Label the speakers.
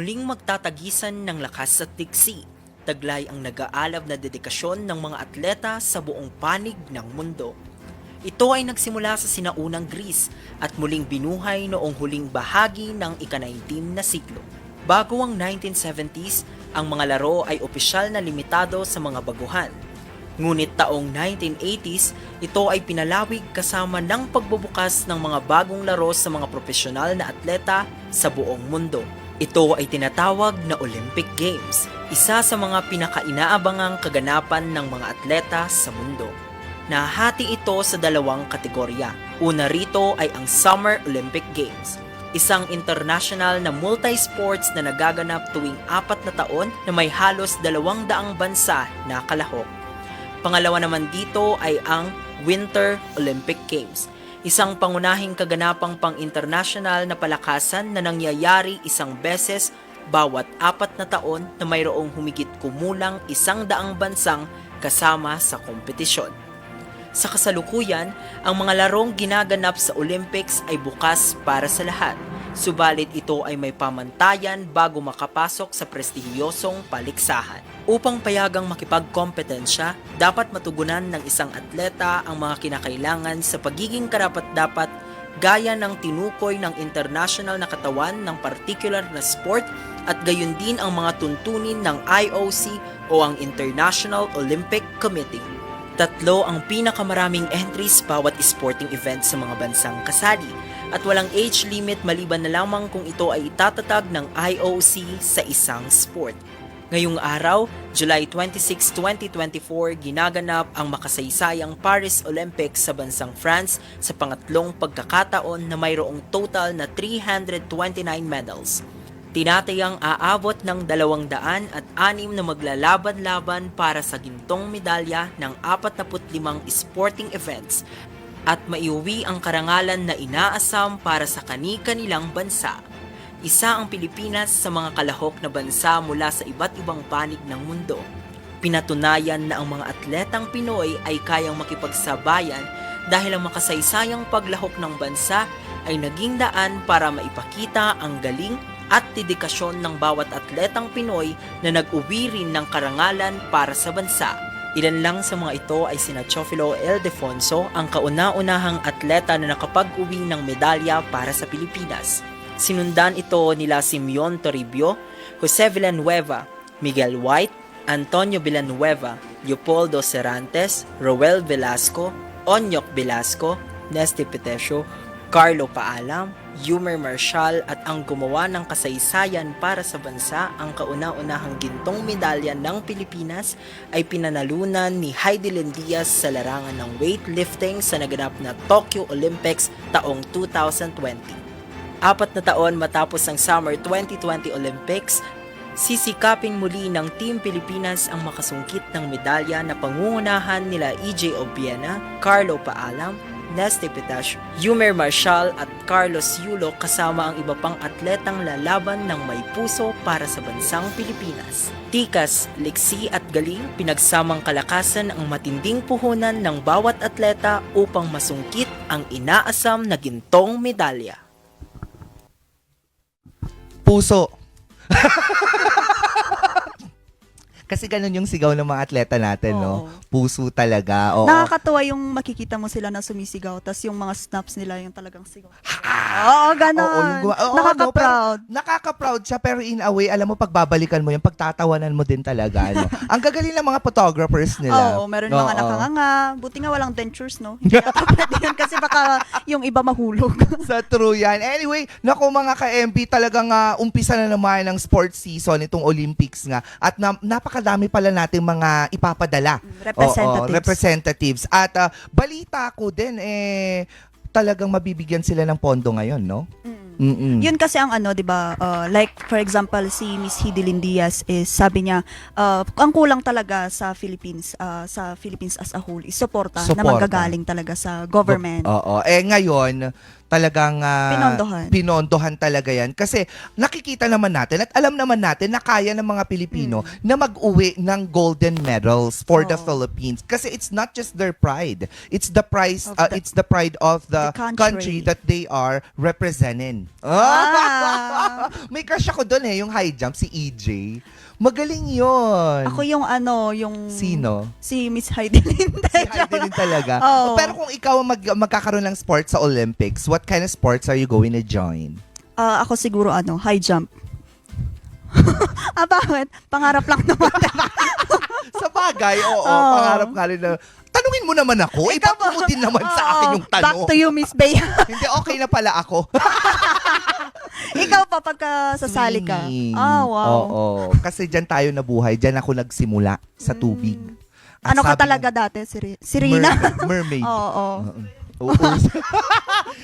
Speaker 1: Muling magtatagisan ng lakas at tiksi. Taglay ang nag-aalab na dedikasyon ng mga atleta sa buong panig ng mundo. Ito ay nagsimula sa sinaunang Greece at muling binuhay noong huling bahagi ng ika-19 na siklo. Bago ang 1970s, ang mga laro ay opisyal na limitado sa mga baguhan. Ngunit taong 1980s, ito ay pinalawig kasama ng pagbubukas ng mga bagong laro sa mga profesional na atleta sa buong mundo. Ito ay tinatawag na Olympic Games, isa sa mga pinakainaabangang kaganapan ng mga atleta sa mundo. Nahati ito sa dalawang kategorya. Una rito ay ang Summer Olympic Games, isang international na multi-sports na nagaganap tuwing apat na taon na may halos dalawang daang bansa na kalahok. Pangalawa naman dito ay ang Winter Olympic Games, isang pangunahing kaganapang pang-international na palakasan na nangyayari isang beses bawat apat na taon na mayroong humigit kumulang isang daang bansang kasama sa kompetisyon. Sa kasalukuyan, ang mga larong ginaganap sa Olympics ay bukas para sa lahat. Subalit ito ay may pamantayan bago makapasok sa prestihiyosong paliksahan. Upang payagang makipagkompetensya, dapat matugunan ng isang atleta ang mga kinakailangan sa pagiging karapat-dapat gaya ng tinukoy ng international na katawan ng particular na sport at gayon din ang mga tuntunin ng IOC o ang International Olympic Committee. Tatlo ang pinakamaraming entries bawat sporting event sa mga bansang kasali at walang age limit maliban na lamang kung ito ay itatatag ng IOC sa isang sport. Ngayong araw, July 26, 2024, ginaganap ang makasaysayang Paris Olympics sa bansang France sa pangatlong pagkakataon na mayroong total na 329 medals. Tinatayang aabot ng 200 at 6 na maglalaban-laban para sa gintong medalya ng 45 sporting events at maiuwi ang karangalan na inaasam para sa kani-kanilang bansa. Isa ang Pilipinas sa mga kalahok na bansa mula sa iba't ibang panig ng mundo. Pinatunayan na ang mga atletang Pinoy ay kayang makipagsabayan dahil ang makasaysayang paglahok ng bansa ay naging daan para maipakita ang galing at dedikasyon ng bawat atletang Pinoy na nag-uwi rin ng karangalan para sa bansa. Ilan lang sa mga ito ay sina Chofilo Eldefonso, ang kauna-unahang atleta na nakapag-uwi ng medalya para sa Pilipinas. Sinundan ito nila Simeon Toribio, Jose Villanueva, Miguel White, Antonio Villanueva, Leopoldo Cerantes, Roel Velasco, Onyok Velasco, Nesty Petesio, Carlo Paalam, Yumer Marshall at ang gumawa ng kasaysayan para sa bansa ang kauna-unahang gintong medalya ng Pilipinas ay pinanalunan ni Heidi Diaz sa larangan ng weightlifting sa naganap na Tokyo Olympics taong 2020. Apat na taon matapos ang Summer 2020 Olympics, sisikapin muli ng Team Pilipinas ang makasungkit ng medalya na pangungunahan nila EJ Obiena, Carlo Paalam, Nesty Pitash, Yumer Marshall at Carlos Yulo kasama ang iba pang atletang lalaban ng may puso para sa bansang Pilipinas. Tikas, liksi at galing pinagsamang kalakasan ang matinding puhunan ng bawat atleta upang masungkit ang inaasam na gintong medalya.
Speaker 2: Puso. Kasi ganun yung sigaw ng mga atleta natin, no?
Speaker 3: Oo.
Speaker 2: Puso talaga. Oo.
Speaker 3: Nakakatuwa yung makikita mo sila na sumisigaw, tas yung mga snaps nila yung talagang sigaw. Oo, ganon.
Speaker 2: Oo, yung oo,
Speaker 3: Nakaka-proud.
Speaker 2: no, pero nakaka-proud siya, pero in a way, alam mo, pagbabalikan mo yung pagtatawanan mo din talaga. Ano? Ang gagaling ng mga photographers nila.
Speaker 3: Oo, meron mga
Speaker 2: Oo.
Speaker 3: nakanganga. Buti nga walang dentures, no? Hindi yata pwede yun kasi baka yung iba mahulog.
Speaker 2: Sa true yan. Anyway, naku mga ka-MB, talagang ah, umpisa na naman ng sports season, itong Olympics nga. At na, napakadami pala nating mga ipapadala.
Speaker 3: Representatives.
Speaker 2: Oo, representatives. At ah, balita ko din, eh, talagang mabibigyan sila ng pondo ngayon, no?
Speaker 3: Mm.
Speaker 2: Mm-mm.
Speaker 3: Yun kasi ang ano, 'di ba? uh, like for example si Miss Hidilyn Diaz is sabi niya uh, ang kulang talaga sa Philippines uh, sa Philippines as a whole is suporta na
Speaker 2: Suporta.
Speaker 3: manggagaling talaga sa government.
Speaker 2: Oo. Eh ngayon, talagang ah,
Speaker 3: Pinondohan.
Speaker 2: pinondohan talaga yan. Kasi nakikita naman natin at alam naman natin na kaya ng mga Pilipino na mag-uwi ng golden medals for the
Speaker 3: Oo.
Speaker 2: Philippines. Kasi it's not just their pride. It's the price
Speaker 3: Of
Speaker 2: uh,
Speaker 3: the-
Speaker 2: it's the pride of the,
Speaker 3: the country.
Speaker 2: country that they are representing.
Speaker 3: Ah.
Speaker 2: May crush ako doon eh, yung high jump, si EJ. Magaling yon.
Speaker 3: Ako yung ano, yung...
Speaker 2: Sino?
Speaker 3: Si Miss Heidi Linda.
Speaker 2: Si Heidi din talaga.
Speaker 3: Oo.
Speaker 2: Pero kung ikaw mag, magkakaroon ng sports sa Olympics, what kind of sports are you going to join?
Speaker 3: Ah, ako siguro ano, high jump. ah, bakit? Pangarap lang naman.
Speaker 2: Sa bagay, oo,
Speaker 3: Oo.
Speaker 2: pangarap ka rin na. Tanungin mo naman ako,
Speaker 3: Ikaw
Speaker 2: ipapo mo din naman sa akin yung tanong.
Speaker 3: Back to you, Miss Bea.
Speaker 2: Hindi, okay na pala ako.
Speaker 3: Ikaw pa pagka sasali ka.
Speaker 2: Swimming.
Speaker 3: Ah, wow.
Speaker 2: Oo, kasi dyan tayo nabuhay, dyan ako nagsimula sa tubig. At
Speaker 3: ano ka
Speaker 2: sabi
Speaker 3: talaga
Speaker 2: ng-
Speaker 3: dati, si, Ri- si Rina?
Speaker 2: Mermaid. mermaid.
Speaker 3: Oo.
Speaker 2: Oo. Oo.